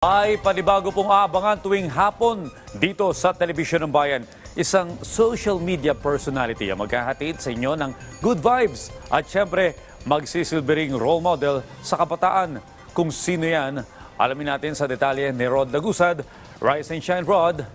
Ay panibago pong aabangan tuwing hapon dito sa Telebisyon ng Bayan. Isang social media personality ang maghahatid sa inyo ng good vibes at syempre magsisilbering role model sa kabataan. Kung sino yan, alamin natin sa detalye ni Rod Lagusad. Rise and Shine Rod.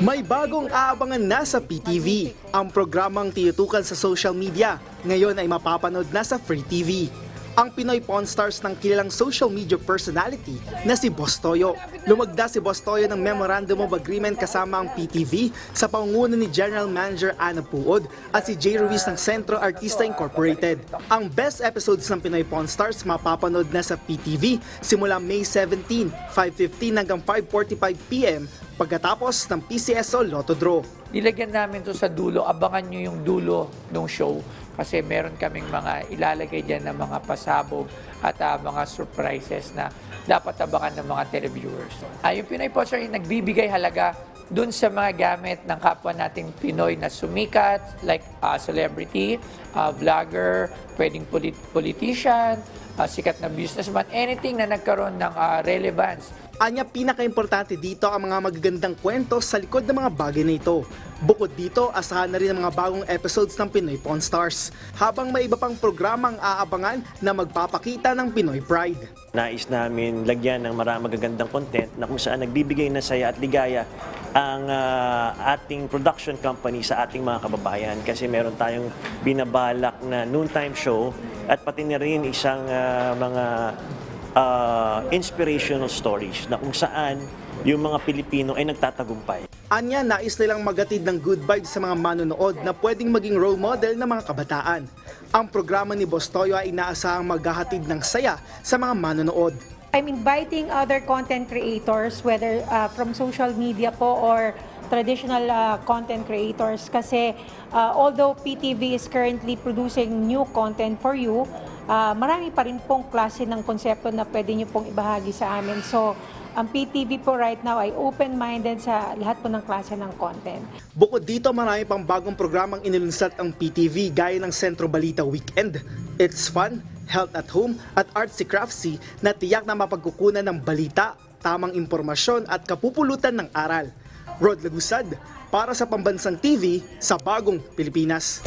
May bagong aabangan na sa PTV. Ang programang tinutukan sa social media. Ngayon ay mapapanood na sa Free TV. Ang Pinoy Pawn Stars ng kilalang social media personality na si Boss Toyo. Lumagda si Boss Toyo ng Memorandum of Agreement kasama ang PTV sa pangunguna ni General Manager Ana Puod at si Jay Ruiz ng Centro Artista Incorporated. Ang best episodes ng Pinoy Pawn Stars mapapanood na sa PTV simula May 17, 5.15 hanggang 5.45pm pagkatapos ng PCSO Lotto Draw. Nilagyan namin to sa dulo. Abangan nyo yung dulo ng show kasi meron kaming mga ilalagay dyan na mga pasabog at ah, mga surprises na dapat abangan ng mga televiewers. Uh, yung Pinoy Poster yung nagbibigay halaga dun sa mga gamit ng kapwa nating Pinoy na sumikat, like ah, celebrity, ah, vlogger, pwedeng polit- politician, ah, sikat na businessman, anything na nagkaroon ng ah, relevance Anya pinaka-importante dito ang mga magagandang kwento sa likod ng mga bagay na ito. Bukod dito, asahan na rin ang mga bagong episodes ng Pinoy Pawn Stars. Habang may iba pang programang aabangan na magpapakita ng Pinoy Pride. Nais namin lagyan ng maraming magagandang content na kung saan nagbibigay ng saya at ligaya ang ah, ating production company sa ating mga kababayan kasi meron tayong binabalak na noontime show at pati na rin isang ah, mga ah, inspirational stories na kung saan yung mga Pilipino ay nagtatagumpay. Anya, nais nilang magatid ng good vibes sa mga manonood na pwedeng maging role model ng mga kabataan. Ang programa ni Boss Toyo ay inaasahang maghahatid ng saya sa mga manonood. I'm inviting other content creators, whether uh, from social media po or traditional uh, content creators. Kasi uh, although PTV is currently producing new content for you, uh, marami pa rin pong klase ng konsepto na pwede nyo pong ibahagi sa amin. So, ang PTV po right now ay open-minded sa lahat po ng klase ng content. Bukod dito, marami pang bagong programang inilunsad ang PTV gaya ng Sentro Balita Weekend. It's fun, health at home, at artsy craftsy na tiyak na mapagkukunan ng balita, tamang impormasyon at kapupulutan ng aral. Rod Lagusad, para sa Pambansang TV sa Bagong Pilipinas.